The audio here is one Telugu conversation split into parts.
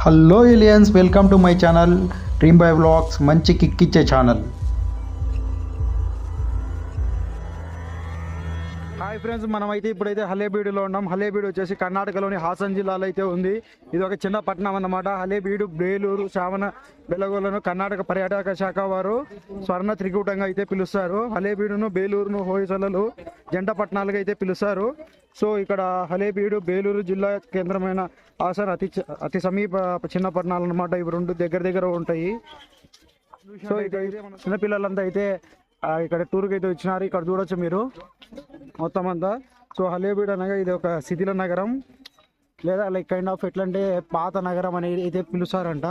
Hello aliens welcome to my channel dream by vlogs మంచి కిక్ ఇచ్చే ఛానల్ హాయ్ ఫ్రెండ్స్ మనమైతే ఇప్పుడైతే హలేబీడులో ఉన్నాం. హలేబీడు వచ్చేసి కర్ణాటకలోని హాసన్ జిల్లాలో అయితే ఉంది. ఇది ఒక చిన్న పట్టణం అన్నమాట. హలేబీడు బేలూరు శ్రావణ బెలగోలను కర్ణాటక పర్యాటక శాఖ వారు స్వర్ణ త్రికూటంగా అయితే పిలుస్తారు. హలేబీడును బేలూరును హోయసలలు జంట పట్టణాలుగా అయితే పిలుస్తారు. సో ఇక్కడ హలేబీడు బేలూరు జిల్లా కేంద్రమైన హాసన్ అతి అతి సమీప చిన్న పట్టణాలు అన్నమాట. ఇవి రెండు దగ్గర దగ్గర ఉంటాయి. సో ఇక చిన్నపిల్లలంతా అయితే ఇక్కడ టూర్కి అయితే వచ్చినారు. ఇక్కడ చూడొచ్చు మీరు. మొత్తం అంతా. సో హలేబీడ్ అనగా ఇది ఒక శిథిల నగరం. లేదా లైక్ కైండ్ ఆఫ్ ఎట్లా అంటే పాత నగరం అనేది అయితే పిలుస్తారంట.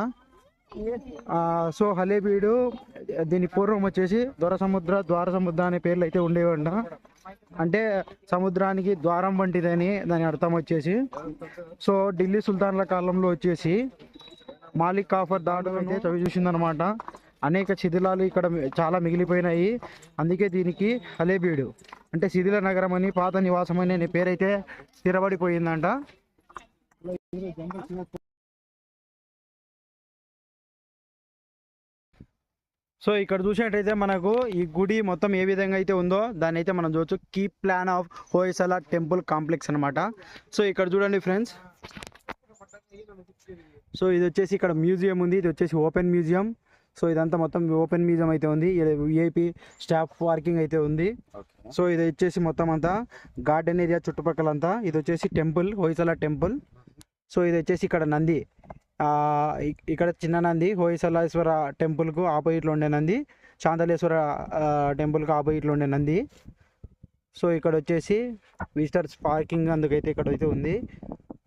సో హలేబీడు దీని పూర్వం వచ్చేసి దొర సముద్ర ద్వార సముద్ర అనే పేర్లు అయితే ఉండేవంట. అంటే సముద్రానికి ద్వారం వంటిదని దాని అర్థం వచ్చేసి. సో ఢిల్లీ సుల్తాన్ల కాలంలో వచ్చేసి మాలిక్ కాఫర్ దాడు అయితే చవి చూసిందనమాట అనేక శిథిలాలు ఇక్కడ చాలా మిగిలిపోయినాయి. అందుకే దీనికి హలేబీడు. అంటే శిథిల నగరం అని పాత నివాసం అని అనే పేరైతే స్థిరపడిపోయిందంట. సో ఇక్కడ చూసినట్టయితే మనకు ఈ గుడి మొత్తం ఏ విధంగా అయితే ఉందో దాన్ని అయితే మనం చూడొచ్చు. Key plan of Hoysala temple complex అన్నమాట. సో ఇక్కడ చూడండి ఫ్రెండ్స్. సో ఇది వచ్చేసి ఇక్కడ మ్యూజియం ఉంది. ఇది వచ్చేసి ఓపెన్ మ్యూజియం. సో ఇదంతా మొత్తం ఓపెన్ మ్యూజియం అయితే ఉంది. విఐపి స్టాఫ్ పార్కింగ్ అయితే ఉంది. సో ఇది వచ్చేసి మొత్తం అంతా గార్డెన్ ఏరియా చుట్టుపక్కలంతా. ఇది వచ్చేసి టెంపుల్ హోయసల టెంపుల్. సో ఇది వచ్చేసి ఇక్కడ నంది. ఇక్కడ చిన్న నంది హోయసలేశ్వర టెంపుల్కు ఆపోజిట్లో ఉండే నంది శాంతలేశ్వర ఆ, టెంపుల్కి ఆపోజిట్లో ఉండే నంది. సో ఇక్కడ వచ్చేసి విజిటర్స్ పార్కింగ్ అందుకైతే ఇక్కడ అయితే ఉంది.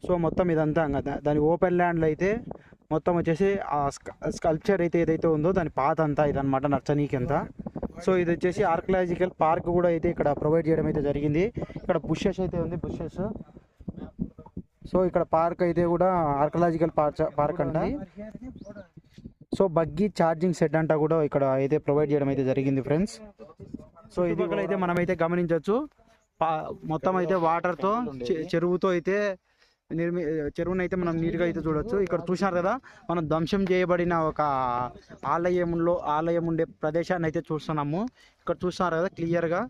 సో మొత్తం ఇదంతా దాని ఓపెన్ ల్యాండ్లో అయితే మొత్తం వచ్చేసి ఆ స్కల్ప్చర్ అయితే ఏదైతే ఉందో దాని పాత అంతా ఇదనమాట నర్చనీకి అంతా సో ఇది వచ్చేసి ఆర్కలాజికల్ పార్క్ కూడా అయితే ఇక్కడ ప్రొవైడ్ చేయడం అయితే జరిగింది. ఇక్కడ బుషెస్ అయితే ఉంది బుషెస్. సో ఇక్కడ పార్క్ అయితే కూడా ఆర్కలాజికల్ పార్క్ పార్క్ అంట. సో బగ్గీ ఛార్జింగ్ సెట్ అంట కూడా ఇక్కడ అయితే ప్రొవైడ్ చేయడం అయితే జరిగింది ఫ్రెండ్స్. సో ఇది అయితే మనం అయితే గమనించవచ్చు మొత్తం అయితే వాటర్తో చెరువుతో అయితే నిర్మి చెరువును అయితే మనం నీట్గా అయితే చూడొచ్చు. ఇక్కడ చూసినారు కదా మనం ధ్వంసం చేయబడిన ఒక ఆలయంలో ఆలయం ఉండే ప్రదేశాన్ని అయితే చూస్తున్నాము. ఇక్కడ చూస్తున్నారు కదా క్లియర్గా.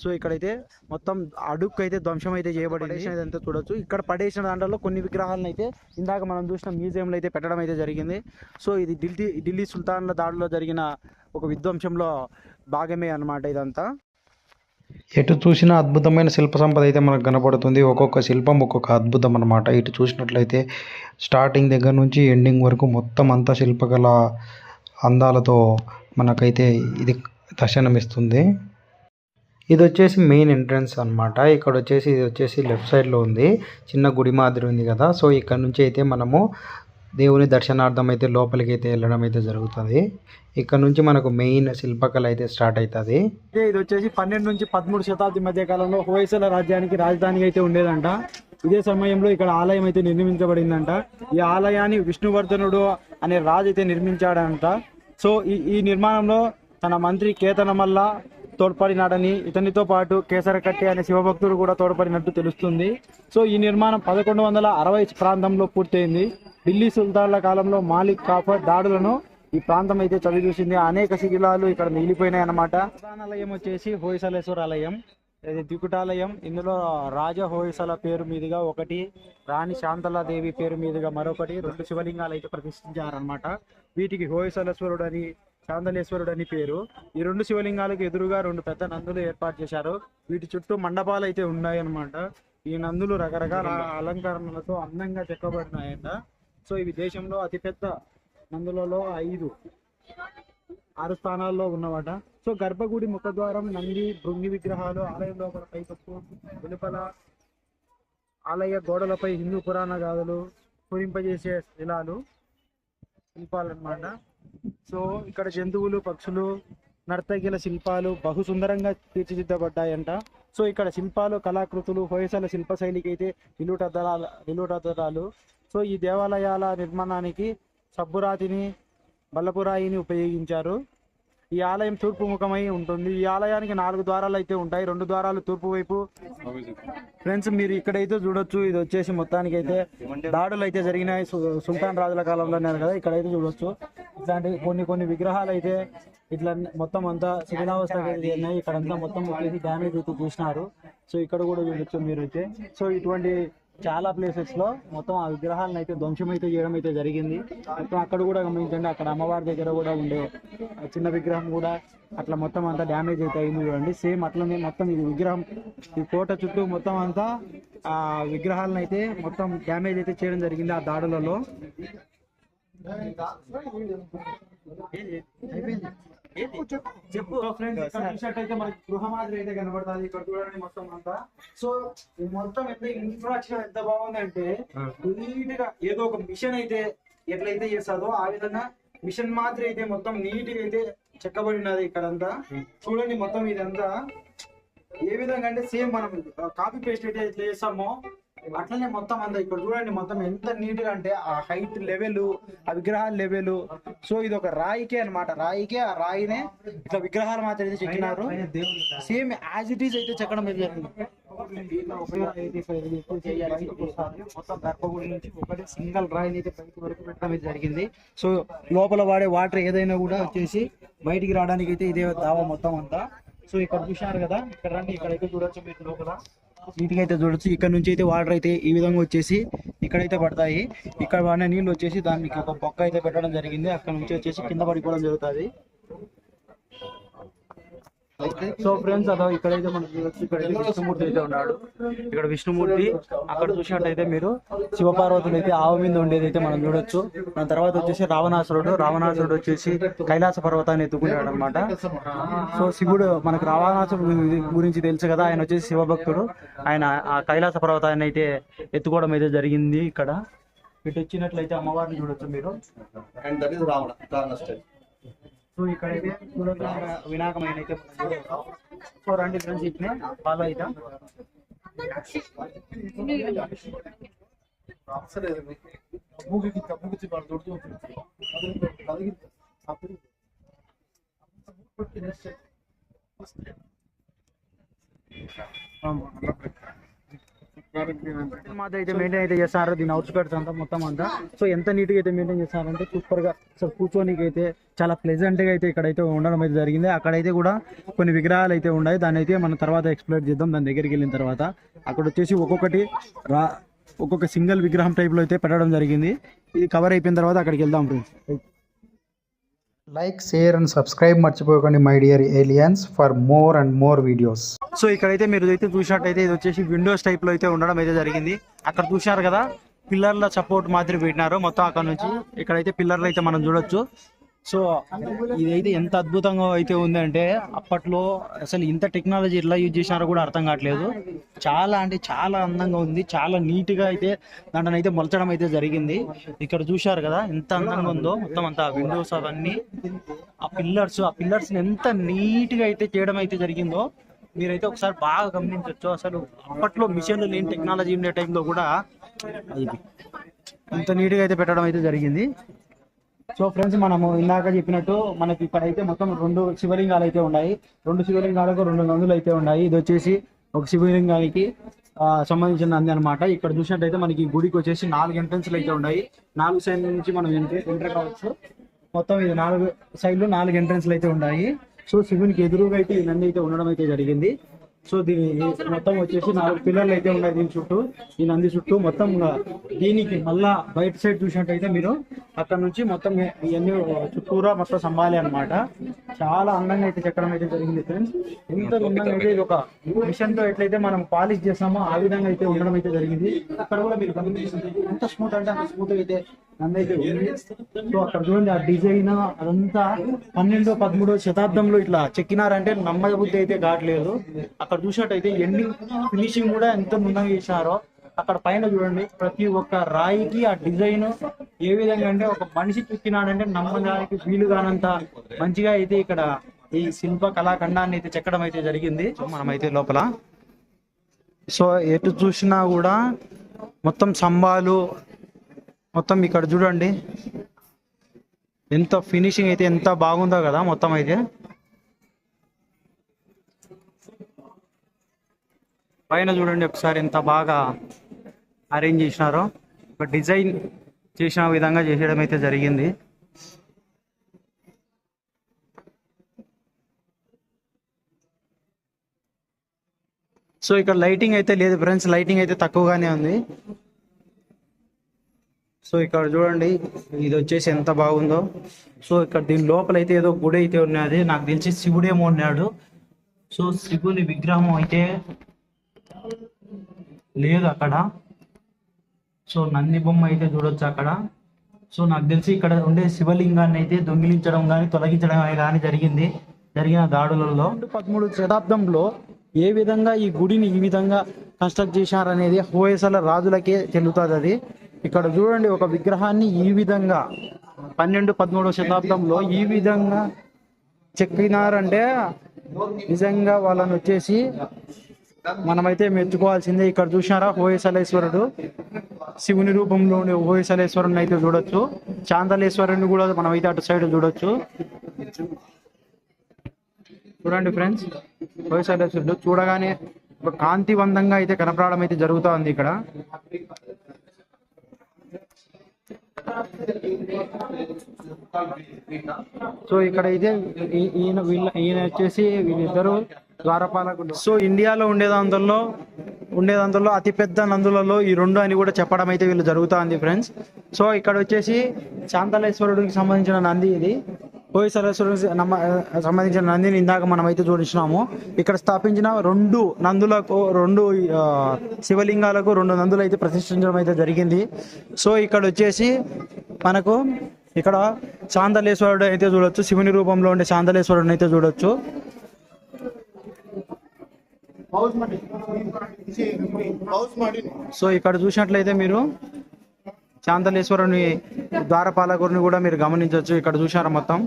సో ఇక్కడైతే మొత్తం అడుక్కు అయితే ధ్వంసం అయితే చేయబడింది. చూడొచ్చు. ఇక్కడ పడేసిన దాంట్లో కొన్ని విగ్రహాలను అయితే ఇందాక మనం చూసిన మ్యూజియంలో అయితే పెట్టడం అయితే జరిగింది. సో ఇది ఢిల్లీ ఢిల్లీ సుల్తాన్ల దాడిలో జరిగిన ఒక విధ్వంసంలో భాగమే అన్నమాట ఇదంతా. ఎటు చూసినా అద్భుతమైన శిల్ప సంపద అయితే మనకు కనపడుతుంది. ఒక్కొక్క శిల్పం ఒక్కొక్క అద్భుతం అనమాట ఇటు చూసినట్లయితే స్టార్టింగ్ దగ్గర నుంచి ఎండింగ్ వరకు మొత్తం అంతా శిల్పకళ అందాలతో మనకైతే ఇది దర్శనమిస్తుంది. ఇది వచ్చేసి మెయిన్ ఎంట్రన్స్ అనమాట ఇక్కడ వచ్చేసి ఇది వచ్చేసి లెఫ్ట్ సైడ్లో ఉంది. చిన్న గుడి మాదిరి ఉంది కదా. సో ఇక్కడ నుంచి అయితే మనము దేవుని దర్శనార్థం అయితే లోపలికి అయితే వెళ్ళడం అయితే జరుగుతుంది. ఇక్కడ నుంచి మనకు మెయిన్ శిల్పకళ అయితే స్టార్ట్ అవుతుంది ఇది వచ్చేసి పన్నెండు నుంచి పదమూడు శతాబ్ది మధ్య కాలంలో హోయసల రాజ్యానికి రాజధాని అయితే ఉండేదంట. ఇదే సమయంలో ఇక్కడ ఆలయం అయితే నిర్మించబడిందంట. ఈ ఆలయాన్ని విష్ణువర్ధనుడు అనే రాజు అయితే నిర్మించాడంట. సో ఈ ఈ నిర్మాణంలో తన మంత్రి కేతనమల్ల తోడ్పడినాడని ఇతనితో పాటు కేసరకట్టి అనే శివభక్తుడు కూడా తోడ్పడినట్టు తెలుస్తుంది. సో ఈ నిర్మాణం పదకొండు వందల అరవై ప్రాంతంలో పూర్తయింది. ఢిల్లీ సుల్తాన్ల కాలంలో మాలిక్ కాఫర్ దాడులను ఈ ప్రాంతం అయితే చవి చూసింది అనేక శిథిలాలు ఇక్కడ మిగిలిపోయినాయి అన్నమాట. ప్రధానాలయం వచ్చేసి హోయసలేశ్వర ఆలయం. ఇది దికుటాలయం ఇందులో రాజ హోయసల పేరు మీదుగా ఒకటి రాణి శాంతలాదేవి పేరు మీదుగా మరొకటి. రెండు శివలింగాలు అయితే ప్రతిష్ఠించారనమాట వీటికి హోయసలేశ్వరుడు అని శాంతలేశ్వరుడు అని పేరు. ఈ రెండు శివలింగాలకు ఎదురుగా రెండు పెద్ద నందులు ఏర్పాటు చేశారు. వీటి చుట్టూ మండపాలు అయితే ఉన్నాయి అన్నమాట ఈ నందులు రకరకాల అలంకరణలతో అందంగా చెక్కబడినాయంట. సో ఇవి దేశంలో అతిపెద్ద నందులలో ఐదు ఆరు స్థానాల్లో ఉన్నవాట. సో గర్భగుడి ముఖద్వారం నంది భృంగి విగ్రహాలు ఆలయం లోపల పైకప్పు వెలుపల ఆలయ గోడలపై హిందూ పురాణ గాథలు పూరింపజేసే శిలాలు శిల్పాలన్నమాట. సో ఇక్కడ జంతువులు పక్షులు నర్తకిల శిల్పాలు బహు సుందరంగా తీర్చిదిద్దబడ్డాయంట. సో ఇక్కడ శిల్పాలు కళాకృతులు హోయసల శిల్ప శైలికి అయితే నిలుటదరాల నిలుటదరాలు సో ఈ దేవాలయాల నిర్మాణానికి సబ్బురాతిని బల్లపురాయిని ఉపయోగించారు. ఈ ఆలయం తూర్పు ముఖమై ఉంటుంది. ఈ ఆలయానికి నాలుగు ద్వారాలు అయితే ఉంటాయి. రెండు ద్వారాలు తూర్పు వైపు. ఫ్రెండ్స్ మీరు ఇక్కడైతే చూడొచ్చు. ఇది వచ్చేసి మొత్తానికి అయితే దాడులు అయితే జరిగినాయి. సు- సుల్తాన్ రాజుల కాలంలో అన్నారు కదా ఇక్కడైతే చూడొచ్చు. ఇట్లాంటి కొన్ని కొన్ని విగ్రహాలు అయితే ఇట్లా మొత్తం అంతా శిథిలావస్థ ఉన్నాయి ఇక్కడ మొత్తం డ్యామేజ్ అయితే చూసినారు. సో ఇక్కడ కూడా చూడొచ్చు మీరు అయితే సో ఇటువంటి చాలా ప్లేసెస్లో మొత్తం ఆ విగ్రహాలను అయితే ధ్వంసం అయితే చేయడం అయితే జరిగింది. మొత్తం అక్కడ కూడా గమనించండి అక్కడ అమ్మవారి దగ్గర కూడా ఉండే చిన్న విగ్రహం కూడా అట్లా మొత్తం అంతా డ్యామేజ్ అయితే అయింది చూడండి. సేమ్ అట్లనే మొత్తం ఈ విగ్రహం ఈ కోట చుట్టూ మొత్తం అంతా ఆ విగ్రహాలను అయితే మొత్తం డ్యామేజ్ అయితే చేయడం జరిగింది ఆ దాడులలో. చెప్పు ఫ్రెండ్స్ ఇక్కడ చూసినట్టయితే మనకి గృహ మాదిరి అయితే కనబడుతుంది. ఇక్కడ చూడండి మొత్తం అంతా. సో ఈ మొత్తం ఎంత ఇన్ఫ్రాస్ట్రక్చర్ ఎంత బాగుందంటే నీట్గా ఏదో ఒక మిషన్ అయితే ఎట్లయితే చేస్తుందో ఆ విధంగా మిషన్ మాదిరి అయితే మొత్తం నీట్గా అయితే చెక్కబడి ఉన్నది ఇక్కడంతా. చూడండి మొత్తం ఇదంతా. ఏ విధంగా అంటే సేమ్ మనం కాపీ పేస్ట్ అయితే ఎట్లా చేస్తామో అట్లనే మొత్తం అంతా ఇక్కడ చూడండి మొత్తం ఎంత నీట్గా అంటే ఆ హైట్ లెవెల్ ఆ విగ్రహాల లెవెల్ సో ఇది ఒక రాయికే అన్నమాట. రాయికే ఆ రాయినే ఇట్లా విగ్రహాలు మాత్రం అయితే చెక్కినారు. సేమ్ యాజ్ ఇట్ ఈస్ అయితే చెక్కడం జరిగింది. మొత్తం గర్భగుడి నుంచి ఒకటి సింగల్ రాయి అయితే బయట వరకు పెట్టడం జరిగింది. సో లోపల వాడే వాటర్ ఏదైనా కూడా వచ్చేసి బయటికి రావడానికి అయితే ఇదే దావా మొత్తం అంతా. సో ఇక్కడ చూశారు కదా? ఇక్కడ రండి ఇక్కడ అయితే చూడొచ్చు మీరు లోపల. నీట్గా అయితే చూడొచ్చు. ఇక్కడ నుంచి అయితే వాటర్ అయితే ఈ విధంగా వచ్చేసి ఇక్కడైతే పడతాయి. ఇక్కడ పడిన నీళ్ళు వచ్చేసి దానికి ఒక బొక్క అయితే పెట్టడం జరిగింది. అక్కడ నుంచి వచ్చేసి కింద పడిపోవడం జరుగుతుంది. సో ఫ్రెండ్స్ అదో ఇక్కడైతే మనకి ఇక్కడ విష్ణుమూర్తి అయితే ఉన్నాడు. ఇక్కడ విష్ణుమూర్తి అక్కడ చూసినట్టయితే మీరు శివపార్వతులు అయితే ఆవు మీద ఉండేది అయితే మనం చూడొచ్చు. దాని తర్వాత వచ్చేసి రావణాసురుడు రావణాసురుడు వచ్చేసి కైలాస పర్వతాన్ని ఎత్తుకున్నాడు అనమాట సో శివుడు మనకు రావణాసురుడు గురించి తెలుసు కదా ఆయన వచ్చేసి శివభక్తుడు. ఆయన ఆ కైలాస పర్వతాన్ని అయితే ఎత్తుకోవడం అయితే జరిగింది ఇక్కడ. ఇటు వచ్చినట్లయితే అమ్మవారిని చూడొచ్చు మీరు. And that is Ravana, Ravana style. So ఇక్కడైతే చూడొచ్చు వినాయకమైన అయితే మనం చూడొచ్చు. సో రండి ఫ్రెండ్స్ ఇట్నే ఫాలో అయితే మాత్రం అయితే మెయింటైన్ అయితే చేస్తారు దీని అవుట్స్కట్స్ అంతా మొత్తం అంతా. సో ఎంత నీట్గా అయితే మెయింటైన్ చేస్తారంటే సూపర్గా. సో కూర్చోనికి అయితే చాలా ప్లెజెంట్గా అయితే ఇక్కడైతే ఉండడం అయితే జరిగింది. అక్కడైతే కూడా కొన్ని విగ్రహాలు అయితే ఉన్నాయి. దాన్ని అయితే మనం తర్వాత ఎక్స్ప్లోర్ చేద్దాం. దాని దగ్గరికి వెళ్ళిన తర్వాత అక్కడ వచ్చేసి ఒక్కొక్కటి రా ఒక్కొక్క సింగిల్ విగ్రహం టైప్లో అయితే పెట్టడం జరిగింది. ఇది కవర్ అయిపోయిన తర్వాత అక్కడికి వెళ్దాం friends like share and subscribe మర్చిపోకండి my dear aliens for more and more videos. So ఇక్కడైతే మీరు అయితే చూసినట్టయితే ఇది వచ్చేసి విండోస్ టైప్లో అయితే ఉండడం అయితే జరిగింది. అక్కడ చూశారు కదా పిల్లర్ల సపోర్ట్ మాదిరి పెట్టినారు. మొత్తం అక్కడ నుంచి ఇక్కడైతే పిల్లర్లు అయితే మనం చూడొచ్చు. సో ఇదైతే ఎంత అద్భుతంగా అయితే ఉందంటే అప్పట్లో అసలు ఇంత టెక్నాలజీ ఎట్లా యూజ్ చేసినారో కూడా అర్థం కావట్లేదు. చాలా అంటే చాలా అందంగా ఉంది. చాలా నీట్గా అయితే దాంట్లో అయితే మొలచడం అయితే జరిగింది. ఇక్కడ చూశారు కదా ఎంత అందంగా ఉందో. మొత్తం అంతా విండోస్ అవన్నీ. ఆ పిల్లర్స్ ఆ పిల్లర్స్ ఎంత నీట్గా అయితే చేయడం అయితే జరిగిందో మీరైతే ఒకసారి బాగా గమనించవచ్చు అసలు అప్పట్లో మిషన్లు లేని టెక్నాలజీ ఉండే టైంలో కూడా ఇంత నీట్గా అయితే పెట్టడం అయితే జరిగింది. సో ఫ్రెండ్స్ మనము ఇందాక చెప్పినట్టు మనకి ఇక్కడ అయితే మొత్తం రెండు శివలింగాలు అయితే ఉన్నాయి. రెండు శివలింగాలకు రెండు నందులు అయితే ఉన్నాయి. ఇది వచ్చేసి ఒక శివలింగానికి ఆ, సంబంధించిన నంది అనమాట ఇక్కడ చూసినట్టయితే మనకి గుడికి వచ్చేసి నాలుగు ఎంట్రన్స్లు అయితే ఉన్నాయి. నాలుగు సైడ్ నుంచి మనం ఎంట్రీ ఎంటర్ కావచ్చు. మొత్తం ఇది నాలుగు సైడ్లు నాలుగు ఎంట్రన్స్లు అయితే ఉన్నాయి. సో శివునికి ఎదురుగా అయితే ఈ నంది అయితే ఉండడం అయితే జరిగింది. సో దీని మొత్తం వచ్చేసి నాలుగు పిల్లర్లు అయితే ఉన్నాయి దీని చుట్టూ ఈ నంది చుట్టూ మొత్తం దీనికి మళ్ళా బయట సైడ్ చూసినట్టయితే మీరు అక్కడ నుంచి మొత్తం ఇవన్నీ చుట్టూరా మొత్తం సంభాలి అన్నమాట. చాలా అందంగా అయితే చెక్కడం అయితే జరిగింది ఫ్రెండ్స్. ఎంత అందంగా అయితే ఇది ఒక మిషన్తో ఎట్లయితే మనం పాలిష్ చేస్తామో ఆ విధంగా అయితే ఉండడం అయితే జరిగింది. అక్కడ కూడా మీరు గమనించండి ఎంత స్మూత్ అంటే అంత స్మూత్ అయితే నందైతే సో అక్కడ చూడండి ఆ డిజైన్ అదంతా పన్నెండో పదమూడో శతాబ్దంలో ఇట్లా చెక్కినారంటే నమ్మబుద్ధి అయితే కావట్లేదు. అక్కడ చూసినట్టయితే ఎండింగ్ ఫినిషింగ్ కూడా ఎంత ముందంగా చేసినారో అక్కడ పైన చూడండి ప్రతి ఒక్క రాయికి ఆ డిజైన్ ఏ విధంగా అంటే ఒక మనిషి చుట్టినాడంటే నమ్మడానికి వీలు కానంత మంచిగా అయితే ఇక్కడ ఈ శిల్ప కళాఖండాన్ని అయితే చెక్కడం అయితే జరిగింది. మనమైతే లోపల. సో ఎటు చూసినా కూడా మొత్తం స్తంభాలు మొత్తం ఇక్కడ చూడండి. ఎంత ఫినిషింగ్ అయితే ఎంత బాగుందో కదా మొత్తం అయితే. పైన చూడండి ఒకసారి ఎంత బాగా అరేంజ్ చేసినారో. ఒక డిజైన్ చేసిన విధంగా చేసేయడం అయితే జరిగింది. సో ఇక్కడ లైటింగ్ అయితే లేదు ఫ్రెండ్స్ లైటింగ్ అయితే తక్కువగానే ఉంది. సో ఇక్కడ చూడండి ఇది వచ్చేసి ఎంత బాగుందో. సో ఇక్కడ దీని లోపల అయితే ఏదో గుడి అయితే ఉన్నది. నాకు తెలిసి శివుడేమో ఉన్నాడు. సో శివుని విగ్రహం అయితే లేదు అక్కడ. సో నంది బొమ్మ అయితే చూడొచ్చు అక్కడ. సో నాకు తెలిసి ఇక్కడ ఉండే శివలింగాన్ని అయితే దొంగిలించడం కానీ తొలగించడం కానీ జరిగింది. జరిగిన దాడులలో పదమూడు శతాబ్దంలో ఏ విధంగా ఈ గుడిని ఈ విధంగా కన్స్ట్రక్ట్ చేశారనేది హోయసల రాజులకే చెల్లుతుంది అది. ఇక్కడ చూడండి ఒక విగ్రహాన్ని ఈ విధంగా పన్నెండు పదమూడవ శతాబ్దంలో ఈ విధంగా చెక్కినారంటే నిజంగా వాళ్ళని వచ్చేసి మనమైతే మెచ్చుకోవాల్సిందే. ఇక్కడ చూసినారా? హోయసలేశ్వరుడు శివుని రూపంలో ఉండే హోయసలేశ్వరుని అయితే చూడొచ్చు. చాందలేశ్వరుని కూడా మనమైతే అటు సైడ్ చూడొచ్చు. చూడండి ఫ్రెండ్స్ హోయసలేశ్వరుడు చూడగానే ఒక కాంతివంతంగా అయితే కనపడడం అయితే జరుగుతూ ఉంది ఇక్కడ. సో ఇక్కడ అయితే ఈయన వీళ్ళ ఈయన వచ్చేసి వీళ్ళిద్దరు సో ఇండియాలో ఉండేదందులో ఉండేదందులో అతిపెద్ద నందులలో ఈ రెండు అని కూడా చెప్పడం అయితే వీళ్ళు జరుగుతా ఉంది ఫ్రెండ్స్. సో ఇక్కడ వచ్చేసి శాంతలేశ్వరుడికి సంబంధించిన నంది ఇది. హోయసలేశ్వరుడికి సంబంధించిన నందిని ఇందాక మనం అయితే చూపించినాము ఇక్కడ స్థాపించిన రెండు నందులకు రెండు ఆ, శివలింగాలకు రెండు నందులు అయితే ప్రతిష్ఠించడం అయితే జరిగింది. సో ఇక్కడ వచ్చేసి మనకు ఇక్కడ శాంతలేశ్వరుడు అయితే చూడొచ్చు. శివుని రూపంలో ఉండే శాంతలేశ్వరుడిని అయితే చూడొచ్చు. సో ఇక్కడ చూసినట్లయితే మీరు శాంతలేశ్వరుని ద్వారపాలకుడిని కూడా మీరు గమనించవచ్చు. ఇక్కడ చూశారా మొత్తం?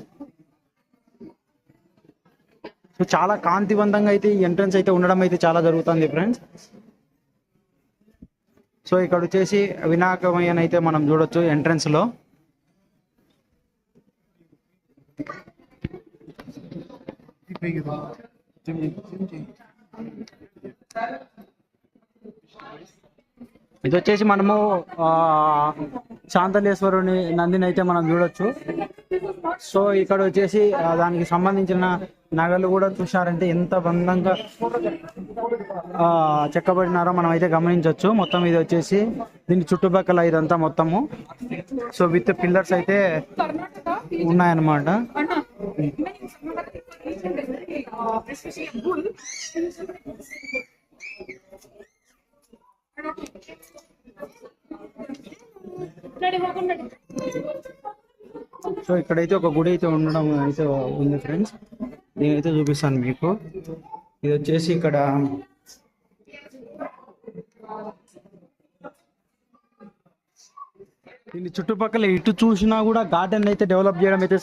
సో చాలా కాంతివంతంగా అయితే ఈ ఎంట్రన్స్ అయితే ఉండడం అయితే చాలా జరుగుతుంది ఫ్రెండ్స్. సో ఇక్కడ వచ్చేసి వినాయకమయ్యని అయితే మనం చూడొచ్చు ఎంట్రన్స్లో ఇది వచ్చేసి మనము ఆ, శాంతలేశ్వరుని నందిని అయితే మనం చూడొచ్చు. సో ఇక్కడ వచ్చేసి దానికి సంబంధించిన నగలు కూడా చూసారంటే ఎంత బంధంగా ఆ, చెక్కబడినారో మనం అయితే గమనించవచ్చు మొత్తం ఇది వచ్చేసి దీని చుట్టుపక్కల ఇదంతా మొత్తము. సో విత్ పిల్లర్స్ అయితే ఉన్నాయన్నమాట. సో ఇక్కడైతే ఒక గుడి అయితే ఉండడం అయితే ఉంది ఫ్రెండ్స్. నేనైతే చూపిస్తాను మీకు. ఇది వచ్చేసి ఇక్కడ దీని చుట్టుపక్కల ఇటు చూసినా కూడా గార్డెన్ అయితే డెవలప్ చేయడం అయితే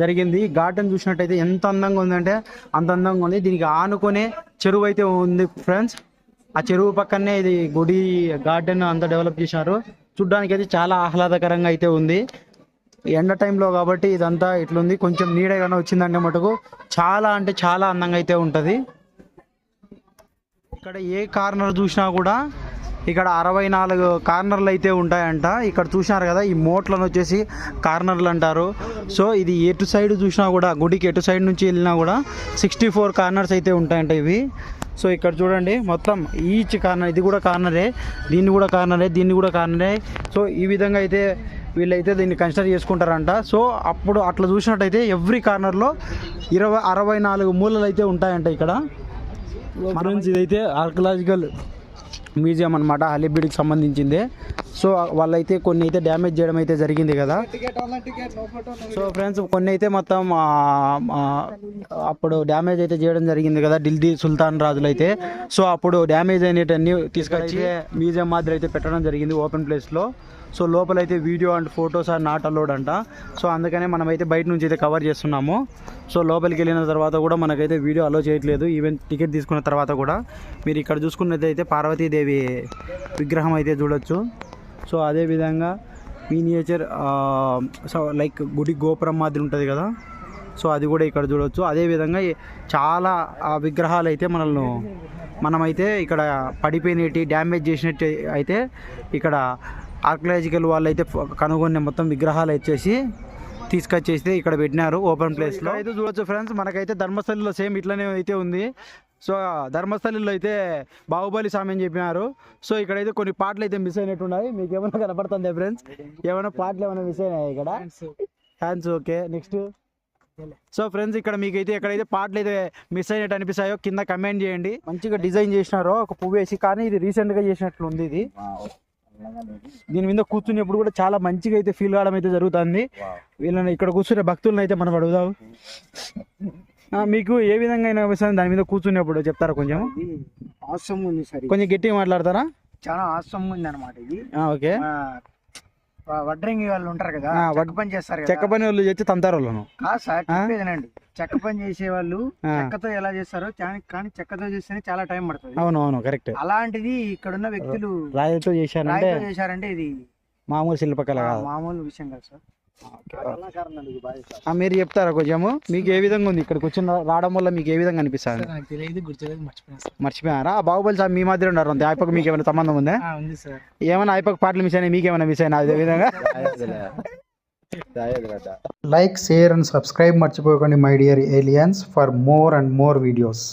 జరిగింది. గార్డెన్ చూసినట్టయితే ఎంత అందంగా ఉందంటే అంత అందంగా ఉంది. దీనికి ఆనుకునే చెరువు అయితే ఉంది ఫ్రెండ్స్. ఆ చెరువు పక్కనే ఇది గుడి గార్డెన్ అంతా డెవలప్ చేశారు. చూడ్డానికి అయితే చాలా ఆహ్లాదకరంగా అయితే ఉంది. ఎండ టైంలో కాబట్టి ఇదంతా ఇట్లుంది. కొంచెం నీడ ఏమైనా వచ్చిందంటే మటుకు చాలా అంటే చాలా అందంగా అయితే ఉంటుంది. ఇక్కడ ఏ కార్నర్ చూసినా కూడా ఇక్కడ అరవై నాలుగు కార్నర్లు అయితే ఉంటాయంట. ఇక్కడ చూసినారు కదా ఈ మోట్లను వచ్చేసి కార్నర్లు అంటారు. సో ఇది ఎటు సైడ్ చూసినా కూడా గుడికి ఎటు సైడ్ నుంచి వెళ్ళినా కూడా సిక్స్టీ ఫోర్ కార్నర్స్ అయితే ఉంటాయంట ఇవి. సో ఇక్కడ చూడండి మొత్తం ఈచ్ కార్నర్ ఇది కూడా కార్నరే దీన్ని కూడా కార్నరే దీన్ని కూడా కార్నరే. సో ఈ విధంగా అయితే వీళ్ళైతే దీన్ని కన్సిడర్ చేసుకుంటారంట. సో అప్పుడు అట్లా చూసినట్టయితే ఎవ్రీ కార్నర్లో ఇరవై అరవై నాలుగు మూలలు అయితే ఉంటాయంట ఇక్కడ. ఫ్రెండ్స్ ఇదైతే ఆర్కలాజికల్ మ్యూజియం అనమాట అలీబీడ్కి సంబంధించిందే. సో వాళ్ళైతే కొన్ని అయితే డ్యామేజ్ చేయడం అయితే జరిగింది కదా. సో ఫ్రెండ్స్ కొన్ని అయితే మొత్తం అప్పుడు డ్యామేజ్ అయితే చేయడం జరిగింది కదా ఢిల్లీ సుల్తాన్ రాజులు అయితే సో అప్పుడు డ్యామేజ్ అయినటన్ని తీసుకొచ్చి మ్యూజియం మాదిరి అయితే పెట్టడం జరిగింది ఓపెన్ ప్లేస్లో. సో లోపలైతే video and photos are not allowed అంట. సో అందుకనే మనమైతే బయట నుంచి అయితే కవర్ చేస్తున్నాము. సో లోపలికి వెళ్ళిన తర్వాత కూడా మనకైతే వీడియో అలో చేయట్లేదు. ఈవెన్ టికెట్ తీసుకున్న తర్వాత కూడా. మీరు ఇక్కడ చూసుకున్నట్టయితే పార్వతీదేవి విగ్రహం అయితే చూడొచ్చు. సో అదే విధంగా మీనియేచర్ సో లైక్ గుడి గోపురం మాదిరి ఉంటుంది కదా. సో అది కూడా ఇక్కడ చూడొచ్చు. అదేవిధంగా చాలా ఆ విగ్రహాలు అయితే మనల్ని మనమైతే ఇక్కడ పడిపోయినట్టు డ్యామేజ్ చేసినట్టు అయితే ఇక్కడ ఆర్కలాజికల్ వాళ్ళు అయితే కనుగొన్న మొత్తం విగ్రహాలు వచ్చేసి తీసుకొచ్చేసి ఇక్కడ పెట్టినారు ఓపెన్ ప్లేస్లో. అయితే చూడొచ్చు ఫ్రెండ్స్ మనకైతే ధర్మస్థలిలో సేమ్ ఇట్లనే అయితే ఉంది. సో ధర్మస్థలిలో అయితే బాహుబలి స్వామి అని చెప్పినారు. సో ఇక్కడైతే కొన్ని పాటలు అయితే మిస్ అయినట్టు ఉన్నాయి మీకు ఏమైనా కనపడుతుంది ఫ్రెండ్స్? ఏమైనా పాటలు ఏమైనా మిస్ అయినాయి ఇక్కడ? Hands okay. Next so friends ఇక్కడ మీకైతే ఎక్కడైతే పాటలు అయితే మిస్ అయినట్టు అనిపిస్తాయో కింద కమెంట్ చేయండి. మంచిగా డిజైన్ చేసినారో ఒక పువ్వు వేసి కానీ ఇది రీసెంట్గా చేసినట్లు ఉంది ఇది. దీని మీద కూర్చునేప్పుడు కూడా చాలా మంచిగా అయితే ఫీల్ కావడం అయితే జరుగుతుంది. వీళ్ళని ఇక్కడ కూర్చునే భక్తులను అయితే మనం అడుగుదాం. ఆ, మీకు ఏ విధంగా అయినా దాని మీద కూర్చునేప్పుడు చెప్తారా కొంచెం? అవసరం ఉంది సార్. కొంచెం గట్టిగా మాట్లాడతారా? చాలా అవసరం ఉంది అనమాట ఇది ఓకే. వడ్రంగి వాళ్ళు ఉంటారు కదా ఆ, వడ్- చెక్క పని చేస్తారు చెక్క పని వాళ్ళు చేస్తే తంతారు వాళ్ళను కాదు సార్? చెప్పేదేనండి చెక్క పని చేసే వాళ్ళు. చెక్కతో ఎలా చేస్తారో కానీ చెక్కతో చేస్తేనే చాలా టైం పడుతుంది. అవును అవును కరెక్ట్. అలాంటిది ఇక్కడున్న వ్యక్తులు రాయితో చేశారంటే చేశారంటే ఇది మామూలు శిల్పకళ మామూలు విషయం కాదు సార్. మీరు చెప్తారా కొంచెము? మీకు ఏ విధంగా ఉంది? ఇక్కడికి వచ్చిన రావడం వల్ల మీకు ఏ విధంగా అనిపిస్తుంది? నాకు తెలియదు గుర్తులేదు మర్చిపోయినా సార్. మర్చిపోయారా? ఆ బాహుబలి సార్ మీ మధ్య ఉన్నారు అంతే. ఆయపకు మీకు ఏమైనా సంబంధం ఉందా? ఉంది సార్. ఏమైనా ఆయపకు పాటలు మిస్ అయినా మీకు ఏమైనా మిస్ అయినా అదే విధంగా? లైక్ షేర్ అండ్ సబ్స్క్రైబ్ మర్చిపోకండి my dear aliens for more and more videos